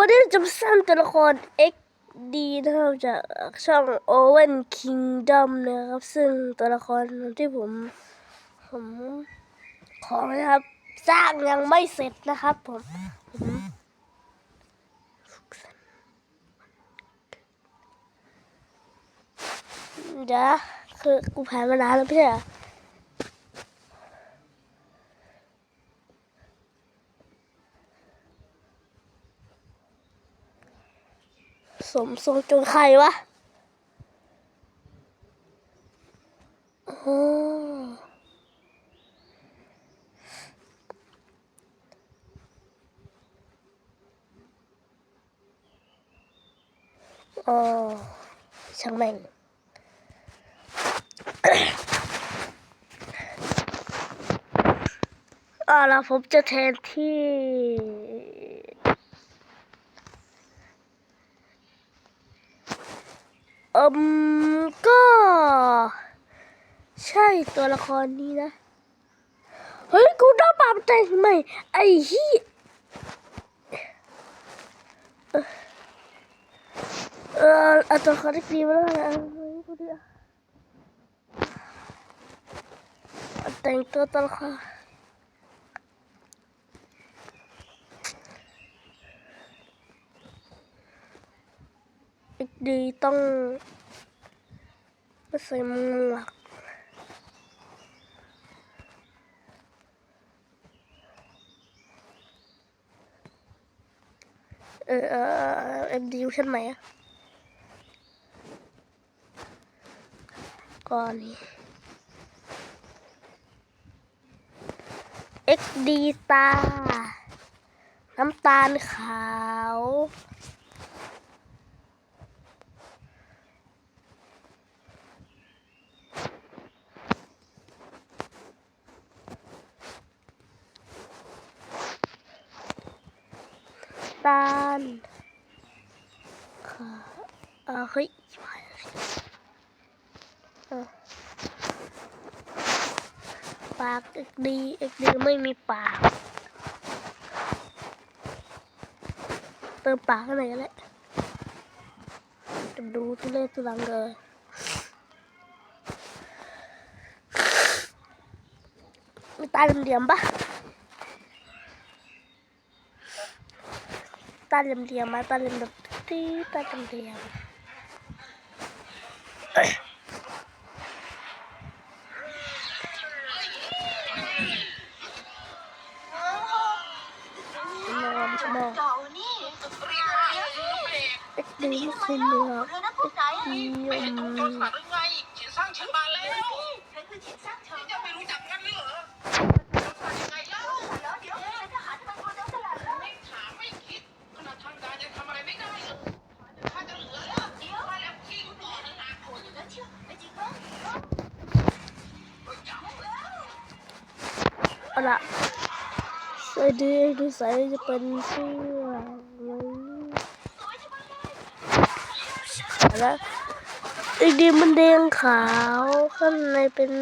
วันนี้จะมาสร้างตัวละคร XD นะครับจากช่อง Owen Kingdom นะครับ ซึ่งตัวละครที่ผม ผมของนะครับ สร้างยังไม่เสร็จนะครับผมผมเดี๋ยวนะคือกูแผนมานานแล้วไม่ใช่เหรอ สมทรงจงใครวะอ๋ออ๋อช่างแม่งอ่าแล้วผมจะแทนที่ เอิ มก็ ใช่ตัวละครนี้นะ เฮ้ย กูต้องปรับแต่งใหม่ ไอ้ที่เออเอาตัวละครที่ดีมาแล้วนะเอาเฮ้ยกูดิเอาแต่งตัวตัวละครอีกดีต้อง ใส่หมวกเออเออเอ็มดีชั้นไหนอะก่อนนี้ XD ตา น้ำตาลขาว ตาลค่ะอ่าเฮ้ยชิบหายแล้วเออปากเอกดีเอกดีไม่มีปากเติมปากอะไรกันแหละจะดูทุเรศทุลังเลยมีตาเลี่ยมๆปะตาเลยมๆมาตาเหลี่ยมแบบตีตาเหลี่ยมๆนอ นนอนเก่านี่เอ็ ละสวัสดีดูใส่จะเป็นเสื้อไว้แล้วอีกดีมันแดงขาวข้างในเป็น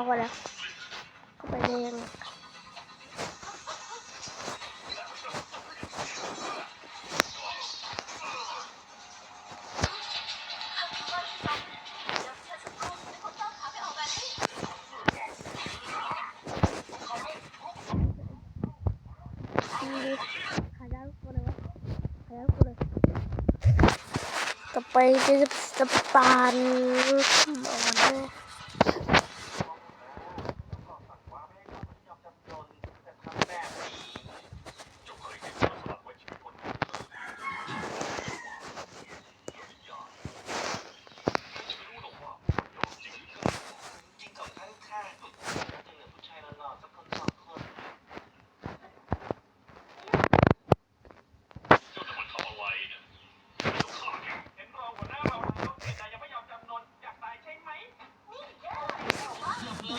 าวกว่าแล้วก็ไปแดงนี่ขายาวกว่าเลยต่อไปจะจะปานมอนเลย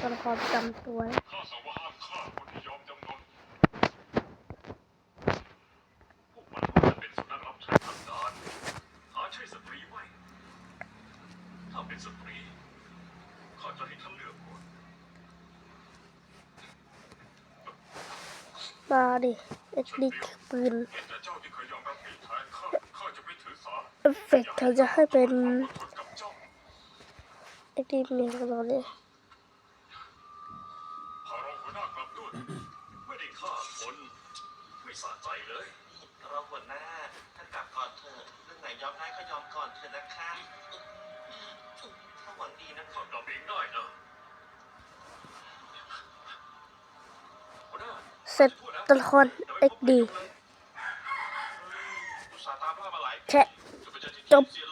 ตัวละครประจำตัวนะข้าสั่งว่าห้ามฆ่าคนที่ยอมจำนนพวกมันควรจะเป็นสุนัขรับใช้ทางการหาใช่สตรีไหมถ้าเป็นสตรีข้าจะให้ท่านเลือกก่อนมาดิเอ็กดิถือปืนเห็นแต่เจ้าที่เคยยอมรับผิดแทนข้าข้าจะไม่ถือสาเอฟเฟกต์เธอจะให้เป็นความอดทนกับเจ้าเอ็กดิมีของเราเนี่ย พารองหัวหน้ากลับด้วย ไม่ได้ ฆ่าคน ไม่สะใจเลย เราหัวหน้าท่านกลับก่อนเถอะเรื่องไหนยอมได้ก็ยอมก่อนเถอะนะคะถ้าหวังดีนะคข้ารับกลับเองได้นะหัวหน้าเสร็จตัวละครเอ็กดีอุตส่าห์ตามล่ามาหลายปีแชะจะไปเจอที่จบเซียนหล